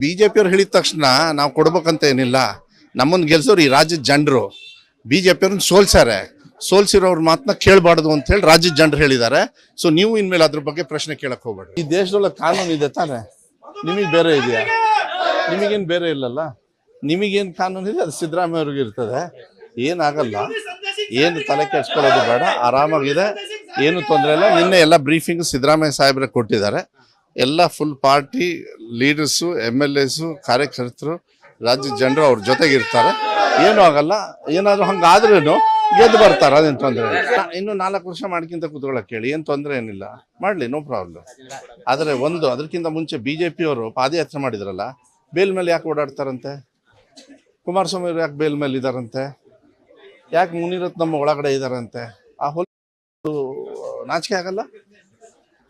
ಬಿಜೆಪಿಯವ್ರು ಹೇಳಿದ ತಕ್ಷಣ ನಾವು ಕೊಡ್ಬೇಕಂತ ಏನಿಲ್ಲ. ನಮ್ಮನ್ನು ಗೆಲ್ಸೋರು ಈ ರಾಜ್ಯದ ಜನರು. ಬಿಜೆಪಿಯವ್ರನ್ನ ಸೋಲ್ಸಾರೆ ಸೋಲ್ಸಿರೋರ ಮಾತನ್ನ ಕೇಳಬಾರ್ದು ಅಂತ ಹೇಳಿ ರಾಜ್ಯದ ಜನರು ಹೇಳಿದ್ದಾರೆ ಸೊ ನೀವು ಇನ್ಮೇಲೆ ಅದ್ರ ಬಗ್ಗೆ ಪ್ರಶ್ನೆ ಕೇಳಕ್ ಹೋಗ್ಬೇಡಿ ಈ ದೇಶದೊಳಗೆ ಕಾನೂನು ಇದೆ ತಾನೆ. ನಿಮಗೆ ಬೇರೆ ಇದೆಯಾ? ನಿಮಗೇನು ಬೇರೆ ಇಲ್ಲಲ್ಲ? ನಿಮಗೇನು ಕಾನೂನು ಇದೆ? ಅದು ಸಿದ್ದರಾಮಯ್ಯ ಅವ್ರಿಗೆ ಇರ್ತದೆ. ಏನಾಗಲ್ಲ. ಏನು ತಲೆ ಕೆಡ್ಸ್ಕೊಳ್ಳೋದು ಬೇಡ. ಆರಾಮಾಗಿದೆ. ಏನು ತೊಂದರೆ ಇಲ್ಲ. ನಿನ್ನೆ ಎಲ್ಲ ಬ್ರೀಫಿಂಗ್ ಸಿದ್ದರಾಮಯ್ಯ ಸಾಹೇಬ್ರೆ ಕೊಟ್ಟಿದ್ದಾರೆ. ಎಲ್ಲ full party leaders M L As ಕಾರ್ಯಕರ್ತರು, ರಾಜ್ಯ ಜನರು ಅವ್ರ ಜೊತೆಗಿರ್ತಾರೆ. ಏನೂ ಆಗಲ್ಲ. ಏನಾದರೂ ಹಂಗಾದ್ರೂ ಗೆದ್ದು ಬರ್ತಾರೆ, ಅದೇನು ತೊಂದರೆ ಇನ್ನು ನಾಲ್ಕು ವರ್ಷ ಮಾಡ್ಕಿಂತ ಕೂತ್ಕೊಳ್ಳೋಕೆ ಕೇಳಿ, ಏನು ತೊಂದರೆ ಏನಿಲ್ಲ. ಮಾಡಲಿ ನೋ ಪ್ರಾಬ್ಲಮ್ ಆದರೆ ಒಂದು ಅದಕ್ಕಿಂತ ಮುಂಚೆ ಬಿ ಜೆ ಪಿಯವರು ಪಾದಯಾತ್ರೆ ಮಾಡಿದ್ರಲ್ಲ, ಬೇಲ್ ಮೇಲೆ ಯಾಕೆ ಓಡಾಡ್ತಾರಂತೆ? ಕುಮಾರಸ್ವಾಮಿ ಅವರು ಯಾಕೆ ಬೇಲ್ ಮೇಲೆ ಇದ್ದಾರಂತೆ ಯಾಕೆ ಮುನಿರತ್ನಮ್ಮ ಒಳಗಡೆ ಇದ್ದಾರಂತೆ ಆ ಹೊಲ ನಾಚಿಕೆ ಆಗಲ್ಲ?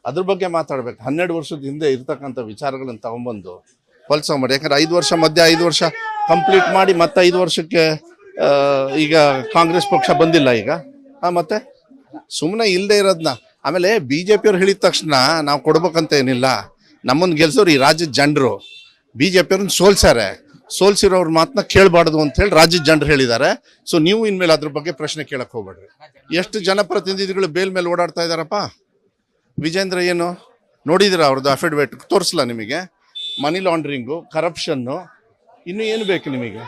ಅದ್ರ ಬಗ್ಗೆ ಮಾತಾಡ್ಬೇಕು. ಹನ್ನೆರಡು ವರ್ಷದ ಹಿಂದೆ ಇರ್ತಕ್ಕಂಥ ವಿಚಾರಗಳನ್ನು ತಗೊಂಬಂದು ಹೊಲ್ಸ ಮಾಡಿ. ಯಾಕಂದ್ರೆ ಐದು ವರ್ಷ ಮಧ್ಯೆ ಐದು ವರ್ಷ ಕಂಪ್ಲೀಟ್ ಮಾಡಿ ಮತ್ತೆ ಐದು ವರ್ಷಕ್ಕೆ ಈಗ ಕಾಂಗ್ರೆಸ್ ಪಕ್ಷ ಬಂದಿಲ್ಲ ಈಗ. ಹಾ, ಮತ್ತೆ? ಸುಮ್ಮನೆ ಇಲ್ಲದೆ ಇರೋದನ್ನ ಆಮೇಲೆ ಬಿ ಜೆ ಪಿಯವ್ರು ಹೇಳಿದ ತಕ್ಷಣ ನಾವು ಕೊಡ್ಬೇಕಂತ ಏನಿಲ್ಲ. ನಮ್ಮನ್ನು ಗೆಲ್ಸೋರು ಈ ರಾಜ್ಯದ ಜನರು. ಬಿ ಜೆ ಪಿಯವ್ರನ್ನ ಸೋಲ್ಸಾರೆ ಸೋಲ್ಸಿರೋರ ಮಾತನ್ನ ಕೇಳಬಾರ್ದು ಅಂತ ಹೇಳಿ ರಾಜ್ಯದ ಜನರು ಹೇಳಿದ್ದಾರೆ ಸೊ ನೀವು ಇನ್ಮೇಲೆ ಅದ್ರ ಬಗ್ಗೆ ಪ್ರಶ್ನೆ ಕೇಳಕ್ಕೆ ಹೋಗ್ಬೇಡ್ರಿ. ಎಷ್ಟು ಜನಪ್ರತಿನಿಧಿಗಳು ಬೇಲ್ ಮೇಲೆ ಓಡಾಡ್ತಾ ಇದಾರಪ್ಪ? ವಿಜೇಂದ್ರ ಏನು ನೋಡಿದಿರ ಅವ್ರದ್ದು ಅಫಿಡವಿಟ್ ತೋರಿಸ್ಲಾ ನಿಮಗೆ? ಮನಿ ಲಾಂಡ್ರಿಂಗು ಕರಪ್ಷನ್ನು ಇನ್ನೂ ಏನು ಬೇಕು ನಿಮಗೆ?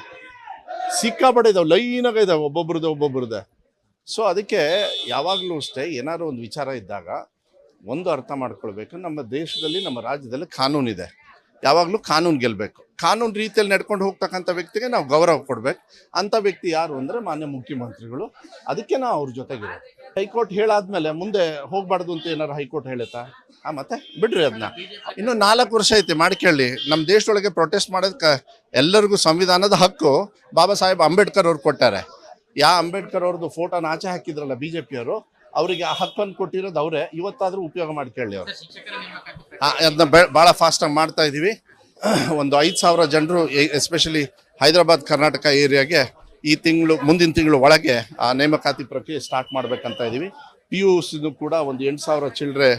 ಸಿಕ್ಕಾಪಟ್ಟೆ ಇದಾವೆ ಲೈನಾಗ ಇದಾವೆ ಒಬ್ಬೊಬ್ರದ್ದು ಒಬ್ಬೊಬ್ರದ್ದೆ ಸೊ ಅದಕ್ಕೆ ಯಾವಾಗಲೂ ಅಷ್ಟೇ ಏನಾದ್ರು ಒಂದು ವಿಚಾರ ಇದ್ದಾಗ ಒಂದು ಅರ್ಥ ಮಾಡ್ಕೊಳ್ಬೇಕು. ನಮ್ಮ ದೇಶದಲ್ಲಿ, ನಮ್ಮ ರಾಜ್ಯದಲ್ಲಿ ಕಾನೂನಿದೆ ಯಾವಾಗಲೂ ಕಾನೂನು ಗೆಲ್ಲಬೇಕು ಕಾನೂನು ರೀತಿಯಲ್ಲಿ ನಡ್ಕೊಂಡು ಹೋಗ್ತಕ್ಕಂಥ ವ್ಯಕ್ತಿಗೆ ನಾವು ಗೌರವ ಕೊಡಬೇಕು. ಅಂಥ ವ್ಯಕ್ತಿ ಯಾರು ಅಂದರೆ ಮಾನ್ಯ ಮುಖ್ಯಮಂತ್ರಿಗಳು. ಅದಕ್ಕೆ ನಾವು ಅವ್ರ ಜೊತೆಗಿರೋದು. ಹೈಕೋರ್ಟ್ ಹೇಳಾದ್ಮೇಲೆ ಮುಂದೆ ಹೋಗ್ಬಾರ್ದು ಅಂತ ಏನಾರು ಹೈಕೋರ್ಟ್ ಹೇಳುತ್ತಾ? ಆ, ಮತ್ತೆ? ಬಿಡ್ರಿ ಅದನ್ನ ಇನ್ನು ನಾಲ್ಕು ವರ್ಷ ಐತಿ ಮಾಡ್ಕೊಳ್ಳಿ ನಮ್ಮ ದೇಶದೊಳಗೆ ಪ್ರೊಟೆಸ್ಟ್ ಮಾಡೋದಕ್ಕೆ ಎಲ್ಲರಿಗೂ ಸಂವಿಧಾನದ ಹಕ್ಕು. ಬಾಬಾ ಸಾಹೇಬ್ ಅಂಬೇಡ್ಕರ್ ಅವ್ರು ಕೊಟ್ಟಾರೆ. ಯಾ ಅಂಬೇಡ್ಕರ್ ಅವ್ರದ್ದು ಫೋಟೋನ ಆಚೆ ಹಾಕಿದ್ರಲ್ಲ ಬಿ ಜೆ ಪಿಯವರು ಅವರಿಗೆ ಆ ಹಕ್ಕನ್ನು ಕೊಟ್ಟಿರೋದು ಅವರೇ. ಇವತ್ತಾದರೂ ಉಪಯೋಗ ಮಾಡ್ಕೊಳ್ಳಿ ಅವರು. ಅದನ್ನ ಭಾಳ ಫಾಸ್ಟಾಗಿ ಮಾಡ್ತಾ ಇದ್ದೀವಿ ಒಂದು ಐದು ಸಾವಿರ ಜನರು ಎಸ್ಪೆಷಲಿ ಹೈದರಾಬಾದ್, ಕರ್ನಾಟಕ ಏರಿಯಾಗೆ ಈ ತಿಂಗಳು, ಮುಂದಿನ ತಿಂಗಳು ಒಳಗೆ ಆ ನೇಮಕಾತಿ ಪ್ರಕ್ರಿಯೆ ಸ್ಟಾರ್ಟ್ ಮಾಡಬೇಕಂತ ಇದ್ದೀವಿ ಪಿ ಯು ಸಿದು ಕೂಡ ಒಂದು ಎಂಟು ಸಾವಿರ ಚಿಲ್ಡ್ರೆ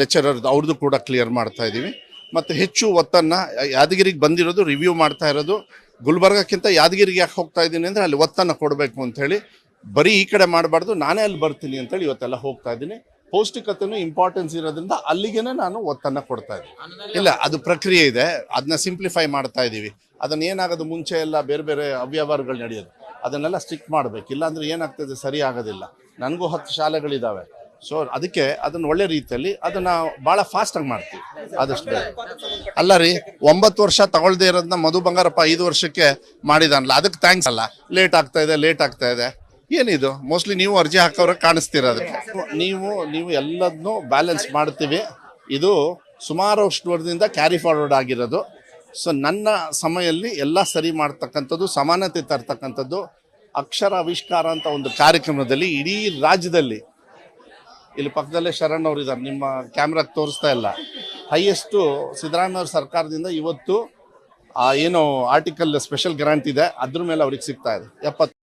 ಲೆಕ್ಚರರ್ ಅವ್ರದ್ದು ಕೂಡ ಕ್ಲಿಯರ್ ಮಾಡ್ತಾ ಇದ್ದೀವಿ ಮತ್ತು ಹೆಚ್ಚು ಒತ್ತನ್ನು ಯಾದಗಿರಿಗೆ ಬಂದಿರೋದು ರಿವ್ಯೂ ಮಾಡ್ತಾ ಇರೋದು. ಗುಲ್ಬರ್ಗಕ್ಕಿಂತ ಯಾದಗಿರಿಗೆ ಯಾಕೆ ಹೋಗ್ತಾ ಇದ್ದೀನಿ ಅಂದರೆ ಅಲ್ಲಿ ಒತ್ತನ್ನು ಕೊಡಬೇಕು ಅಂಥೇಳಿ ಬರೀ ಈ ಕಡೆ ಮಾಡಬಾರ್ದು, ನಾನೇ ಅಲ್ಲಿ ಬರ್ತೀನಿ ಅಂತೇಳಿ ಇವತ್ತೆಲ್ಲ ಹೋಗ್ತಾ ಇದ್ದೀನಿ ಪೌಷ್ಟಿಕತೆನೂ ಇಂಪಾರ್ಟೆನ್ಸ್ ಇರೋದ್ರಿಂದ ಅಲ್ಲಿಗೇನೆ ನಾನು ಒತ್ತನ್ನು ಕೊಡ್ತಾ ಇದ್ದೀನಿ. ಇಲ್ಲ ಅದು ಪ್ರಕ್ರಿಯೆ ಇದೆ. ಅದನ್ನ ಸಿಂಪ್ಲಿಫೈ ಮಾಡ್ತಾ ಇದ್ದೀವಿ. ಅದನ್ನ ಏನಾಗೋದು ಮುಂಚೆ ಎಲ್ಲ ಬೇರೆ ಬೇರೆ ಅವ್ಯವಹಾರಗಳು ನಡೆಯೋದು. ಅದನ್ನೆಲ್ಲ ಸ್ಟಿಕ್ ಮಾಡಬೇಕು. ಇಲ್ಲಾಂದ್ರೆ ಏನಾಗ್ತದೆ? ಸರಿ ಆಗೋದಿಲ್ಲ. ನನಗೂ ಹತ್ತು ಶಾಲೆಗಳಿದ್ದಾವೆ ಸೊ ಅದಕ್ಕೆ ಅದನ್ನ ಒಳ್ಳೆ ರೀತಿಯಲ್ಲಿ ಅದನ್ನ ಭಾಳ ಫಾಸ್ಟಾಗಿ ಮಾಡ್ತೀವಿ. ಆದಷ್ಟು ಬೇಗ. ಅಲ್ಲ ರೀ ಒಂಬತ್ತು ವರ್ಷ ತಗೊಳ್ದೇ ಇರೋದನ್ನ ಮಧು ಬಂಗಾರಪ್ಪ ಐದು ವರ್ಷಕ್ಕೆ ಮಾಡಿದಾನಲ್ಲ. ಅದಕ್ಕೆ ಥ್ಯಾಂಕ್ಸ್ ಅಲ್ಲ. ಲೇಟ್ ಆಗ್ತಾ ಇದೆ ಲೇಟ್ ಆಗ್ತಾ ಇದೆ. ಏನಿದು? ಮೋಸ್ಟ್ಲಿ ನೀವು ಅರ್ಜಿ ಹಾಕೋರ ಕಾಣಿಸ್ತೀರ ಅದಕ್ಕೆ ನೀವು ನೀವು ಎಲ್ಲದನ್ನೂ ಬ್ಯಾಲೆನ್ಸ್ ಮಾಡ್ತೀವಿ. ಇದು ಸುಮಾರು ವರ್ಷದಿಂದ ಕ್ಯಾರಿ ಫಾರ್ವರ್ಡ್ ಆಗಿರೋದು. ಸೊ ನನ್ನ ಸಮಯಲ್ಲಿ ಎಲ್ಲ ಸರಿ ಮಾಡ್ತಕ್ಕಂಥದ್ದು, ಸಮಾನತೆ ತರ್ತಕ್ಕಂಥದ್ದು, ಅಕ್ಷರ ಆವಿಷ್ಕಾರ ಅಂತ ಒಂದು ಕಾರ್ಯಕ್ರಮದಲ್ಲಿ ಇಡೀ ರಾಜ್ಯದಲ್ಲಿ. ಇಲ್ಲಿ ಪಕ್ಕದಲ್ಲೇ ಶರಣ್ ಅವರು ಇದ್ದಾರೆ ನಿಮ್ಮ ಕ್ಯಾಮ್ರಾಗೆ ತೋರಿಸ್ತಾ ಇಲ್ಲ. ಹೈಯೆಸ್ಟು ಸಿದ್ದರಾಮಯ್ಯ ಸರ್ಕಾರದಿಂದ ಇವತ್ತು ಏನು ಆರ್ಟಿಕಲ್ ಸ್ಪೆಷಲ್ ಗ್ರಾಂಟ್ ಇದೆ. ಅದ್ರ ಮೇಲೆ ಅವ್ರಿಗೆ ಸಿಗ್ತಾ ಇದೆ. ಎಪ್ಪತ್ತು